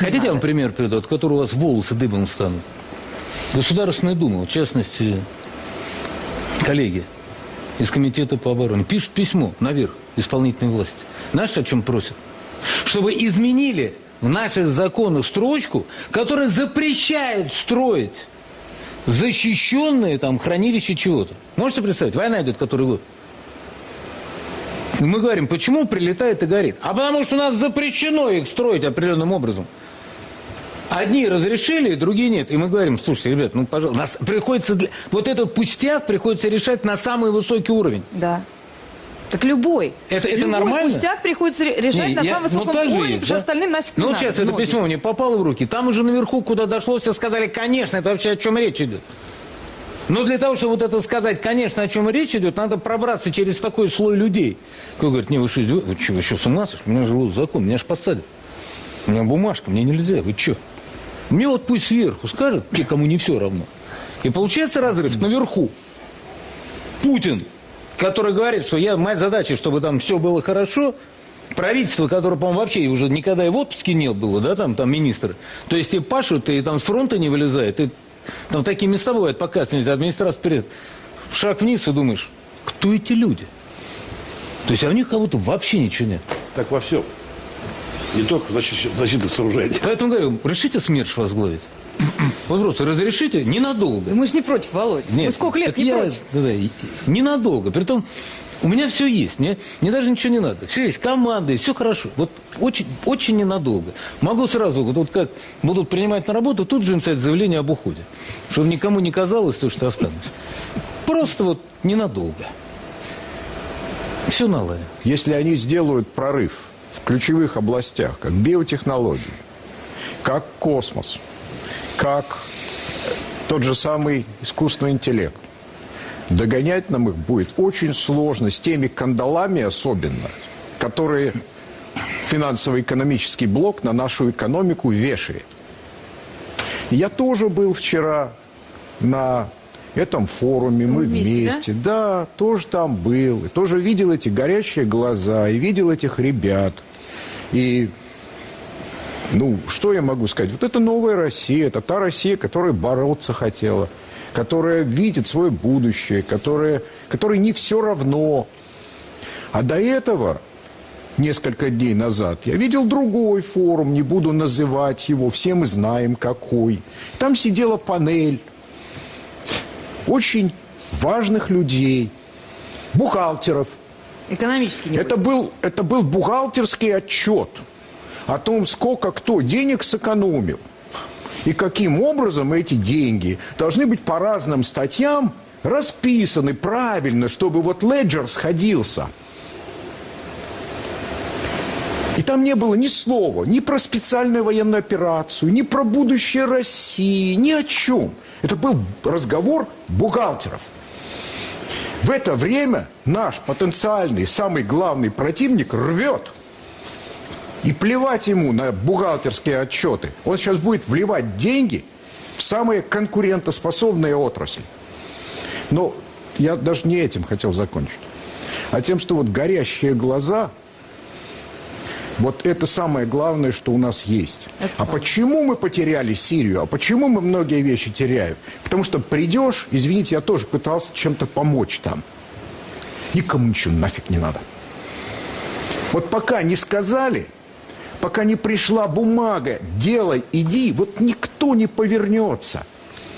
Хотите, я вам пример приведу, от которого у вас волосы дыбом станут? Государственная Дума, в частности, коллеги из Комитета по обороне, пишут письмо наверх исполнительной власти. Знаешь, о чем просят? Чтобы изменили в наших законах строчку, которая запрещает строить защищенные там хранилища чего-то. Можете представить? Война идет который год. Мы говорим, почему прилетает и горит? А потому что у нас запрещено их строить определенным образом. Одни разрешили, другие нет. И мы говорим, слушайте, ребят, ну, пожалуйста, нас приходится... Для... Вот этот пустяк приходится решать на самый высокий уровень. Да. Так любой. Это- это любой нормально? пустяк приходится ре- решать Не, на я- самом ну, высоком же уровне, есть, потому что да? остальным нафиг Ну, не вот сейчас это Многим. письмо мне попало в руки. Там уже наверху, куда дошло, все сказали, конечно, это вообще о чем речь идет. Но для того, чтобы вот это сказать, конечно, о чем речь идет, надо пробраться через такой слой людей. Кто говорит, не, вы что, вы что, вы что, с ума сошли? У меня же закон, меня же посадят. У меня бумажка, мне нельзя, вы что? Мне вот пусть сверху скажут, те, кому не все равно. И получается разрыв наверху. Путин, который говорит, что я, моя задача, чтобы там все было хорошо, правительство, которое, по-моему, вообще уже никогда и в отпуске не было, да, там, там министры. То есть и пашут, и там с фронта не вылезает, и там такие места бывают, показ нельзя, администрация вперед. Шаг вниз и думаешь, кто эти люди? То есть а у них как будто вообще ничего нет. Так во всем. Не только в защи- защитных сооружениях. Поэтому говорю, решите СМЕРШ возглавить. Вот просто разрешите ненадолго. Мы же не против, Володь. Мы сколько лет не я, против. да, да, ненадолго. Притом, у меня все есть. Мне, мне даже ничего не надо. Все есть, команда, все хорошо. Вот очень, очень ненадолго. Могу сразу, вот, вот как будут принимать на работу, тут же написать заявление об уходе. Чтобы никому не казалось, то, что останусь. Просто вот ненадолго. Все наладим. Если они сделают прорыв в ключевых областях, как биотехнологии, как космос, как э, тот же самый искусственный интеллект, догонять нам их будет очень сложно, с теми кандалами особенно, которые финансово-экономический блок на нашу экономику вешает. Я тоже был вчера на этом форуме, мы вместе, вместе. Да, тоже там был. И тоже видел эти горящие глаза, и видел этих ребят. И, ну, что я могу сказать? Вот это новая Россия, это та Россия, которая бороться хотела, которая видит свое будущее, которая, которой не все равно. А до этого, несколько дней назад, я видел другой форум, не буду называть его, все мы знаем какой. Там сидела панель очень важных людей, бухгалтеров. Экономически не Это был, это был бухгалтерский отчет о том, сколько кто денег сэкономил. И каким образом эти деньги должны быть по разным статьям расписаны правильно, чтобы вот леджер сходился. И там не было ни слова ни про специальную военную операцию, ни про будущее России, ни о чем. Это был разговор бухгалтеров. В это время наш потенциальный, самый главный противник рвет. И плевать ему на бухгалтерские отчеты. Он сейчас будет вливать деньги в самые конкурентоспособные отрасли. Но я даже не этим хотел закончить. А тем, что вот горящие глаза, вот это самое главное, что у нас есть. а почему мы потеряли Сирию? А почему мы многие вещи теряем? Потому что придешь, извините, я тоже пытался чем-то помочь там. Никому ничего нафиг не надо. Вот пока не сказали, пока не пришла бумага, делай, иди, вот никто не повернется.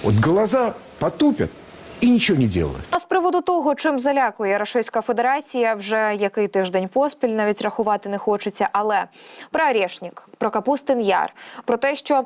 Вот глаза потупят і нічого не делают. А з приводу того, чим залякує Російська Федерація, вже який тиждень поспіль навіть рахувати не хочеться. Але про Орешник, про Капустин Яр, про те, що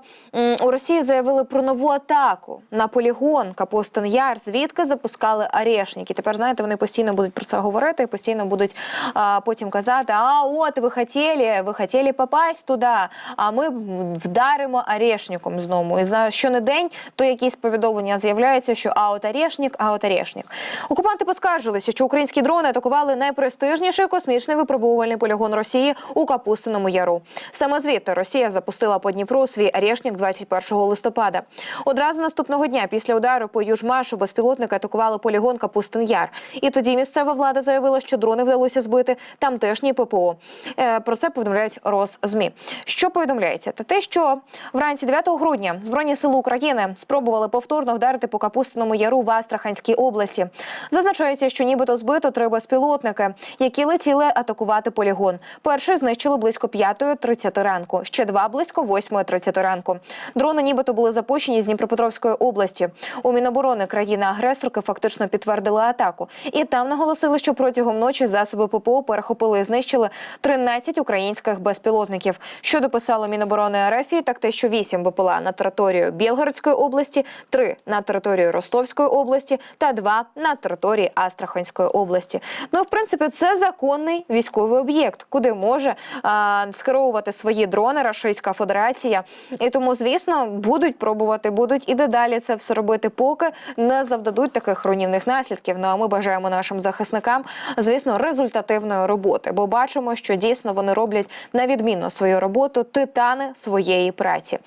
у Росії заявили про нову атаку на полігон Капустин Яр, звідки запускали Орешник. І тепер знаєте, вони постійно будуть про це говорити, постійно будуть а, потім казати: А от ви хотіли, ви хотіли попасть туди, а ми вдаримо Орешником знову. І за щонедень то якісь повідомлення з'являються, що а от Орешник, а от Орешник. Окупанти поскаржилися, що українські дрони атакували найпрестижніший космічний випробувальний полігон Росії у Капустиному Яру. Саме звідти Росія запустила по Дніпру свій «Орешник» 21 листопада. Одразу наступного дня після удару по Южмашу безпілотники атакували полігон Капустин Яр. І тоді місцева влада заявила, що дрони вдалося збити тамтешній ППО. Е, Про це повідомляють Росзмі. Що повідомляється? Та те, що вранці 9 грудня Збройні сили України спробували повторно вдарити по Капустиному Яру в Астраханській області. Зазначається, що нібито збито три безпілотники, які летіли атакувати полігон. Перший знищили близько 5.30 ранку, ще два близько 8.30 ранку. Дрони нібито були запущені з Дніпропетровської області. У Міноборони країни-агресорки фактично підтвердили атаку. І там наголосили, що протягом ночі засоби ППО перехопили і знищили 13 українських безпілотників. Що дописало Міноборони РФ, так те, що 8 БПЛА на територію Білгородської області, 3 на територію Ростовської області та 2 на території Астраханської області. Ну, в принципі, це законний військовий об'єкт, куди може а, скеровувати свої дрони Рашистська Федерація. І тому, звісно, будуть пробувати, будуть і дедалі це все робити, поки не завдадуть таких руйнівних наслідків. Ну а ми бажаємо нашим захисникам, звісно, результативної роботи, бо бачимо, що дійсно вони роблять на відмінно свою роботу титани своєї праці.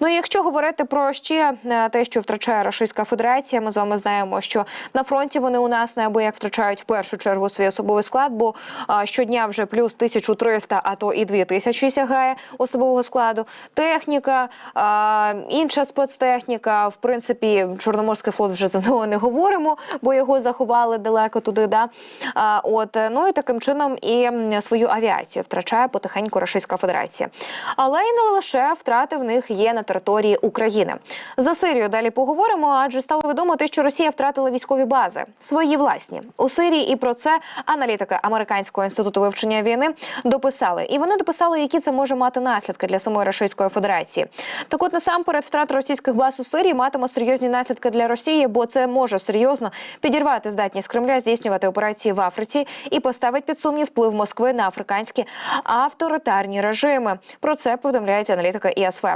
Ну якщо говорити про ще е, те, що втрачає Російська Федерація, ми з вами знаємо, що на фронті вони у нас неабияк втрачають в першу чергу свій особовий склад, бо а, щодня вже плюс 1300, а то і 2000 сягає особового складу. Техніка, а, інша спецтехніка. В принципі, Чорноморський флот вже за нього не говоримо, бо його заховали далеко туди. Да? А, от ну і таким чином і свою авіацію втрачає потихеньку Російська Федерація. Але і не лише втрати в них є на території України. За Сирію далі поговоримо, адже стало відомо те, що Росія втратила військові бази свої власні у Сирії. І про це аналітики Американського інституту вивчення війни дописали. І вони дописали, які це може мати наслідки для самої Російської Федерації. Так, от насамперед, втрата російських баз у Сирії матиме серйозні наслідки для Росії, бо це може серйозно підірвати здатність Кремля здійснювати операції в Африці і поставить під сумнів вплив Москви на африканські авторитарні режими. Про це повідомляють аналітики ІСВ.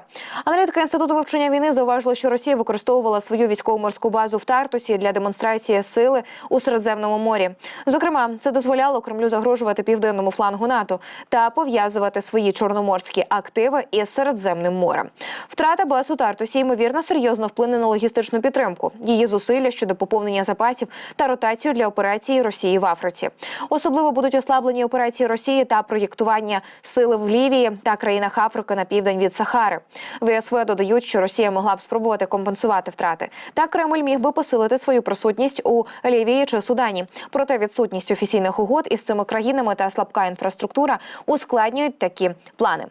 Аналітики інституту вивчення війни зауважили, що Росія використовувала свою військово-морську базу в Тартусі для демонстрації сили у Середземному морі. Зокрема, це дозволяло Кремлю загрожувати південному флангу НАТО та пов'язувати свої чорноморські активи із Середземним морем. Втрата баз Тартусі ймовірно серйозно вплине на логістичну підтримку, її зусилля щодо поповнення запасів та ротацію для операції Росії в Африці. Особливо будуть ослаблені операції Росії та проєктування сили в Лівії та країнах Африки на південь від Сахари. ВСВ додають, що Росія могла б спробувати компенсувати втрати. Та Кремль міг би посилити свою присутність у Лівії чи Судані. Проте відсутність офіційних угод із цими країнами та слабка інфраструктура ускладнюють такі плани.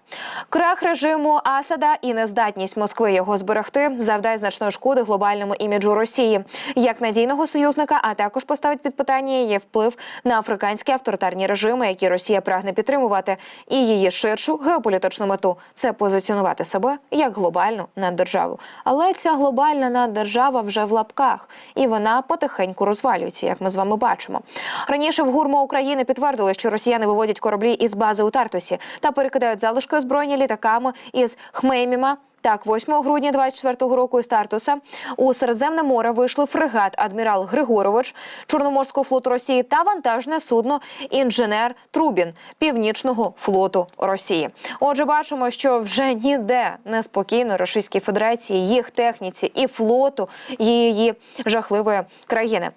Крах режиму Асада і нездатність Москви його зберегти завдає значної шкоди глобальному іміджу Росії як надійного союзника, а також поставить під питання її вплив на африканські авторитарні режими, які Росія прагне підтримувати, і її ширшу геополітичну мету це позиціонувати себе як глобальну наддержаву. Але ця глобальна наддержава вже в лапках, і вона потихеньку розвалюється, як ми з вами бачимо. Раніше в гурмо України підтвердили, що росіяни виводять кораблі із бази у Тартусі та перекидають залишки озброєння літаками із Хмейміма. Так, 8 грудня 24-го року із Тартуса у Середземне море вийшли фрегат адмірал Григорович Чорноморського флоту Росії та вантажне судно інженер Трубін Північного флоту Росії. Отже, бачимо, що вже ніде неспокійно Російській Федерації, їх техніці і флоту її жахливої країни.